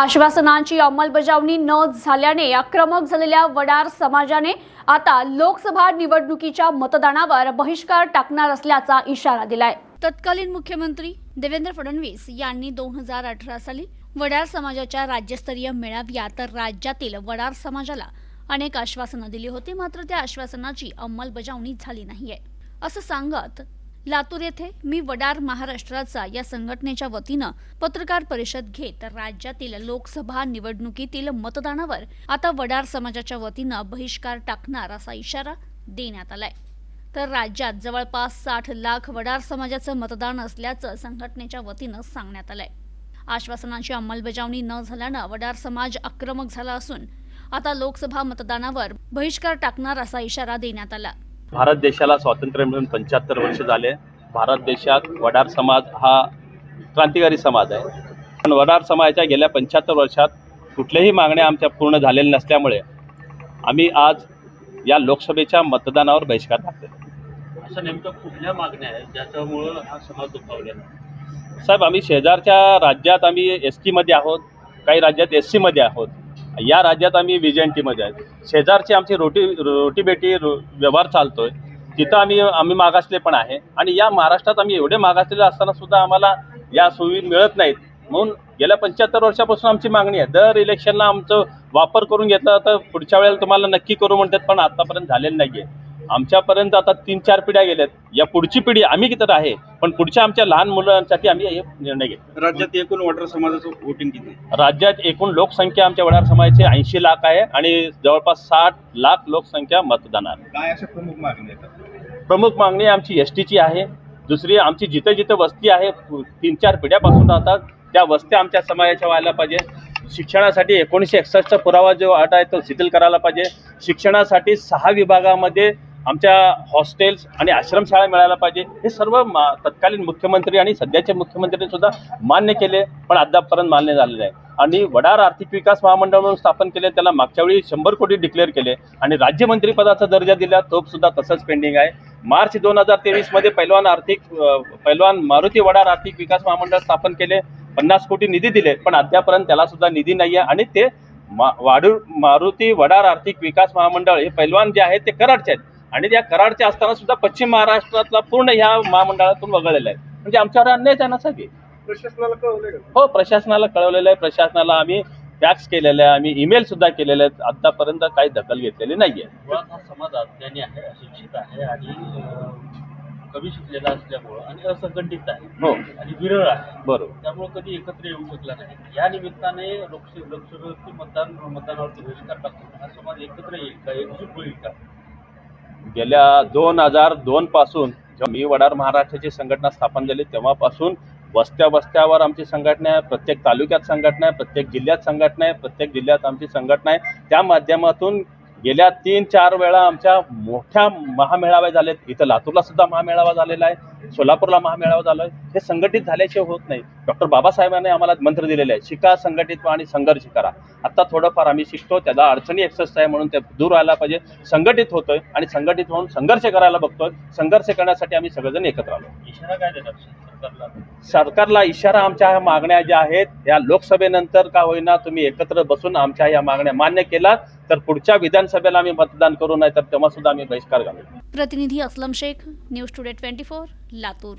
आश्वासनांची अंमलबजावणी न झाल्याने आक्रमक झालेल्या वडार समाजाने आता लोकसभा निवडणुकीच्या मतदानावर बहिष्कार टाकणार असल्याचा इशारा दिलाय. तत्कालीन मुख्यमंत्री देवेंद्र फडणवीस यांनी दोन हजार अठरा साली वडार समाजाच्या राज्यस्तरीय मेळाव्यात राज्यातील वडार समाजाला अनेक आश्वासनं दिली होती मात्र त्या आश्वासनाची अंमलबजावणी झाली नाहीये. असं सांगत लातूर येथे मी वडार महाराष्ट्राचा या संघटनेच्या वतीनं पत्रकार परिषद घेत राज्यातील लोकसभा निवडणुकीतील मतदानावर आता वडार समाजाच्या वतीनं बहिष्कार टाकणार असा इशारा देण्यात आलाय. तर राज्यात जवळपास साठ लाख वडार समाजाचं मतदान असल्याचं संघटनेच्या वतीनं सांगण्यात आलंय. आश्वासनांची अंमलबजावणी न झाल्यानं वडार समाज आक्रमक झाला असून आता लोकसभा मतदानावर बहिष्कार टाकणार असा इशारा देण्यात आला. भारत देशाला स्वातंत्र्य मिळून पंच्याहत्तर वर्ष झाले भारत देशात वडार समाज हा क्रांतिकारी समाज आहे. पण वडार समाजाच्या गेल्या पंच्याहत्तर वर्षात कुठल्याही मागण्या आमच्या पूर्ण झालेल्या नसल्यामुळे आम्ही आज या लोकसभेच्या मतदानावर बहिष्कार टाकतो असं नेमकं कुठल्या मागण्या आहेत ज्याच्यामुळं हा समाज दुखावलेला? साहेब आम्ही शेजारच्या राज्यात आम्ही एस टीमध्ये आहोत काही राज्यात एस सीमध्ये आहोत. या राज्यात आम्ही व्ही एन टीमध्ये आहेत शेजारची आमची रोटी रोटी बेटी रो व्यवहार चालतोय. तिथं आम्ही आम्ही मागासले पण आहे. आणि या महाराष्ट्रात आम्ही एवढे मागासलेले असताना सुद्धा आम्हाला या सोयी मिळत नाहीत. म्हणून गेल्या पंच्याहत्तर वर्षापासून आमची मागणी आहे. दर इलेक्शनला आमचं वापर करून घेतला तर पुढच्या वेळेला तुम्हाला नक्की करू म्हणतात पण आतापर्यंत झालेलं नाही आहे आमच्यापर्यंत आता तीन चार पिढ्या गेल्यात. या पुढची पिढी आम्ही किती आहे पण पुढच्या आमच्या लहान मुलांसाठी आम्ही हे निर्णय घेतो राज्यात एकूण वॉटर समाजाचं वोटिंग किती राज्यात एकूण लोकसंख्या आमच्या वडार समाजाची ऐंशी लाख आहे आणि जवळपास साठ लाख लोकसंख्या मतदानात. काय अशा प्रमुख आहेत? प्रमुख मागणी आमची एस टीची आहे. दुसरी आमची जिथं जिथं वस्ती आहे तीन चार पिढ्यापासून राहतात त्या वस्त्या आमच्या समाजाच्या व्हायला पाहिजे. शिक्षणासाठी एकोणीसशे एकसष्टचा पुरावा जो अट आहे तो शिथिल करायला पाहिजे. शिक्षणासाठी सहा विभागामध्ये आमच्या हॉस्टेल्स आणि आश्रमशाळा मिळायला पाहिजे. हे सर्व मा तत्कालीन मुख्यमंत्री आणि सध्याचे मुख्यमंत्र्यांनी सुद्धा मान्य केले पण अद्यापपर्यंत मान्य झालेले आहे आणि वडार आर्थिक विकास महामंडळ म्हणून स्थापन केले त्याला मागच्या वेळी शंभर कोटी डिक्लेअर केले. आणि राज्यमंत्रीपदाचा दर्जा दिला तो सुद्धा तसंच पेंडिंग आहे. मार्च दोन हजार तेवीसमध्ये पैलवान आर्थिक पैलवान मारुती वडार आर्थिक विकास महामंडळ स्थापन केले पन्नास कोटी निधी दिले पण अद्यापर्यंत त्याला सुद्धा निधी नाही आहे आणि ते मा वाडू मारुती वडार आर्थिक विकास महामंडळ हे पैलवान जे आहेत ते कराडचे आहेत. आणि त्या कराडचे असताना सुद्धा पश्चिम महाराष्ट्रातला पूर्ण ह्या महामंडळातून वगळलेला आहे. म्हणजे आमच्यावर अन्याय आहे. ना सगळे प्रशासनाला कळवलं हो प्रशासनाला कळवलेलं आहे. प्रशासनाला आम्ही फॅक्स केलेलं आहे. आम्ही ईमेल सुद्धा केलेले आहेत. आतापर्यंत काही दखल घेतलेली नाही आहे मुळात हा समाज अज्ञानी आहे अशिक्षित आहे आणि कमी शिकलेला असल्यामुळं आणि असंघटित आहे. हो. आणि विरळ आहे. बरोबर. त्यामुळे कधी एकत्र येऊ शकला नाही. या निमित्ताने लोकसे लोकसभेवरती मतदान मतदानावरती बहिष्कार टाकतो. हा समाज एकत्र येईल का? एकजूट होईल का? गेल्या दोन हजार दोन पासून जेव्हा मी वडार महाराष्ट्राची संघटना स्थापन झाली तेव्हापासून वस्त्या वस्त्यावर आमची संघटना आहे प्रत्येक तालुक्यात संघटना आहे प्रत्येक जिल्ह्यात संघटना आहे प्रत्येक जिल्ह्यात आमची संघटना आहे. त्या माध्यमातून गेल्या तीन चार वेळा आमच्या मोठ्या महामेळावे झालेत. इथं लातूरला सुद्धा महामेळावा झालेला आहे. सोलापूरला महामेळावा झाला आहे हे संघटित झाल्याशिवाय होत नाही. डॉक्टर बाबासाहेबांनी आम्हाला मंत्र दिलेले आहे शिका संघटित व्हा आणि संघर्ष करा. आत्ता थोडंफार आम्ही शिकतो. त्याला अडचणी एक्सस आहे म्हणून ते दूर व्हायला पाहिजे. संघटित होतोय आणि संघटित होऊन संघर्ष करायला बघतोय. संघर्ष करण्यासाठी आम्ही सगळेजण एकत्र आलो. इशारा काय देतात? सरकारला इशारा आमच्या ह्या मागण्या ज्या आहेत या लोकसभेनंतर का होईना तुम्ही एकत्र बसून आमच्या या मागण्या मान्य केलात तर पुढच्या विधानसभेला आम्ही मतदान करू नाही तर तेव्हा सुद्धा आम्ही बहिष्कार घालू. प्रतिनिधी Aslam Shaikh news today twenty four Latur.